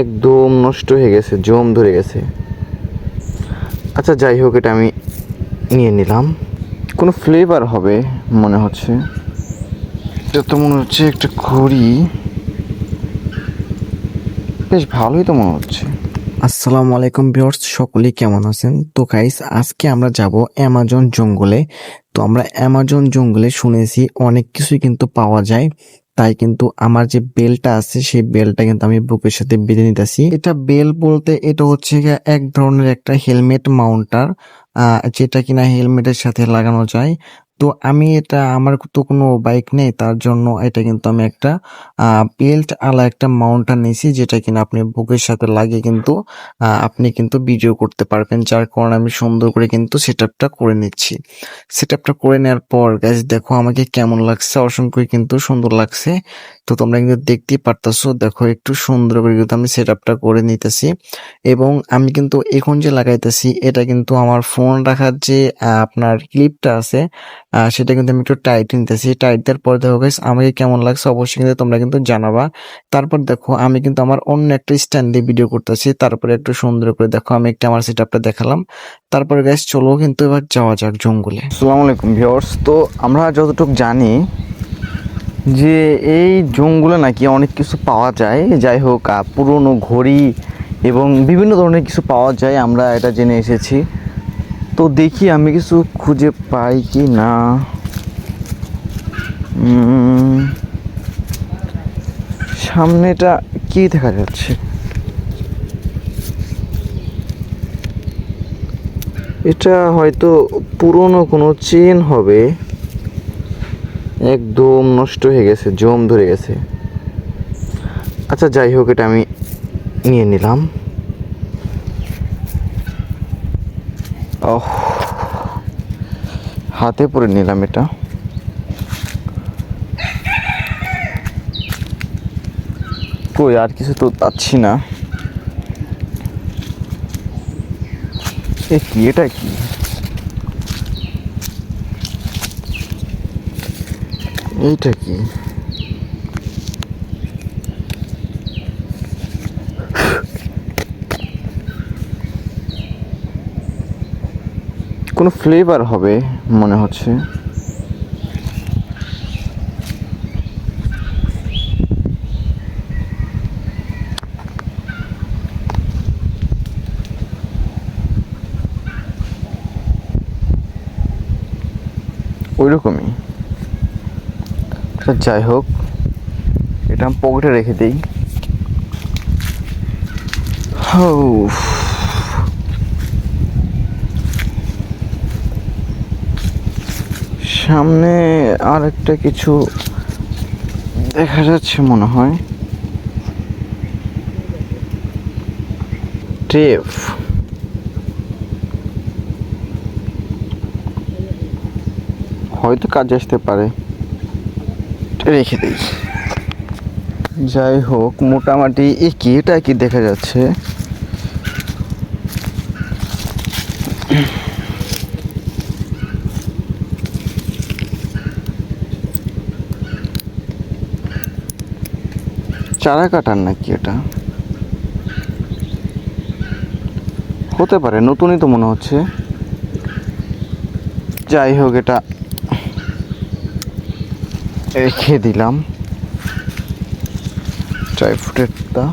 একদম নষ্ট হয়ে গেছে, জম ধরে গেছে। আচ্ছা যাই হোক, এটা আমি নিয়ে নিলাম। কোনো ফ্লেভার হবে মনে হচ্ছে? এটা তো মনে হচ্ছে একটা ঘড়ি বেশ ভালোই তো মনে হচ্ছে। আসসালামু আলাইকুম ভিউয়ার্স, সকলেই কেমন আছেন? তো গাইস আজকে আমরা যাব অ্যামাজন জঙ্গলে। তো আমরা অ্যামাজন জঙ্গলে শুনেছি অনেক কিছুই কিন্তু পাওয়া যায়। তাই কিন্তু আমার যে বেলটা আছে, সেই বেলটা কিন্তু আমি বুকের সাথে বেঁধে নিতেছি। এটা বেল বলতে এটা হচ্ছে এক ধরনের একটা হেলমেট মাউন্টার যেটা কিনা হেলমেটের সাথে লাগানো যায়। তো আমি এটা, আমার তো কোনো বাইক নেই, তার জন্য এটা কিন্তু আমি একটা বেল্ট আলা একটা মাউন্টার নিয়েছি, যেটা কিনা আপনি বুকের সাথে লাগিয়ে কিন্তু আপনি কিন্তু ভিডিও করতে পারবেন, যার কারণে আমি সুন্দর করে কিন্তু সেট করে নিচ্ছি। সেট করে নেওয়ার পর গাইজ দেখো আমাকে কেমন লাগছে, অসংখ্য কিন্তু সুন্দর লাগছে। তো তোমরা কিন্তু দেখতেই পারতাছো, দেখো একটু সুন্দর করে কিন্তু আমি সেট করে নিতেছি। এবং আমি কিন্তু এখন যে লাগাইতেছি, এটা কিন্তু আমার ফোন রাখার যে আপনার ক্লিপটা আছে সেটা কিন্তু আমি একটু টাইট নিতেছি। টাইট দেওয়ার পর দেখো গাইস আমাকে কেমন লাগছে অবশ্যই কিন্তু তোমরা কিন্তু জানাবা। তারপর দেখো, আমি কিন্তু আমার অন্য একটা স্ট্যান্ড দিয়ে ভিডিও করতেছি। তারপরে একটু সুন্দর করে দেখো, আমি একটা আমার সেট আপটা দেখালাম। তারপরে গাইস চলো কিন্তু এবার যাওয়া যাক জঙ্গলে। আসসালামু আলাইকুম ভিউয়ার্স তো আমরা যতটুকু জানি যে এই জঙ্গলে নাকি অনেক কিছু পাওয়া যায়। যাই হোক পুরনো ঘড়ি এবং বিভিন্ন ধরনের কিছু পাওয়া যায়, আমরা এটা জেনে এসেছি। তো দেখি আমি কিছু খুঁজে পাই কি না। সামনেটা কি দেখা যাচ্ছে? এটা হয়তো পুরনো কোনো চেন হবে। একদম নষ্ট হয়ে গেছে, জম ধরে গেছে। আচ্ছা যাই হোক, এটা আমি নিয়ে নিলাম। ওহ। হাতে পরে নিলাম এটা। কই, আর কিছু তো পাচ্ছি না। এ কি, এটা কি? এইটা কি? কোনো ফ্লেভার হবে মনে হচ্ছে? ওই রকমই আচ্ছা যাই হোক, এটা আমি পকেটে রেখে দিই। হৌ সামনে আর একটা কিছু দেখা যাচ্ছে মনে হয়। টেপ। হয়তো কাজে আসতে পারে। রেখে দিই। যাই হোক, মোটামুটি একই এটা কি দেখা যাচ্ছে। চারা কাটার নাকি এটা? হতে পারে, নতুনই তো মনে হচ্ছে। যাই হোক, এটা রেখে দিলাম। ড্রাই ফ্রুটেরটা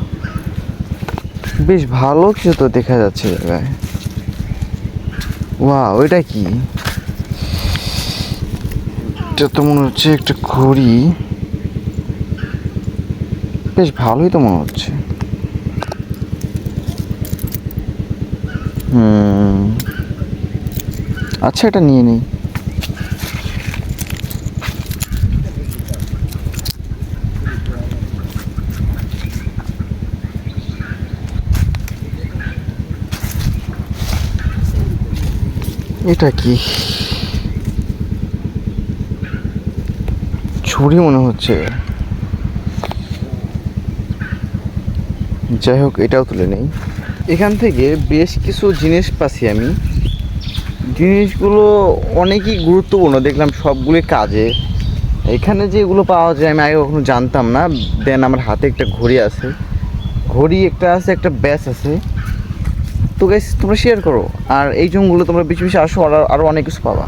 বেশ ভালো কিছু তো দেখা যাচ্ছে জায়গায়। ওয়া ওইটা কি? এটা তো মনে হচ্ছে একটা ঘড়ি। বেশ ভালোই তো মনে হচ্ছে। হুম। আচ্ছা এটা নিয়ে নিই। এটা কি? ছুরি মনে হচ্ছে। যাই হোক, এটাও তুলে নেই। এখান থেকে বেশ কিছু জিনিস পাচ্ছি আমি। জিনিসগুলো অনেকই গুরুত্বপূর্ণ, দেখলাম সবগুলি কাজে। এখানে যেগুলো পাওয়া যায় আমি আগে কখনো জানতাম না। দেন আমার হাতে একটা ঘড়ি আছে। ঘড়ি একটা আছে, একটা ব্যাস আছে। তো গাইস তোমরা শেয়ার করো। আর এই জঙ্গলে তোমরা বেশি বেশি আসো, আর আরও অনেক কিছু পাবা।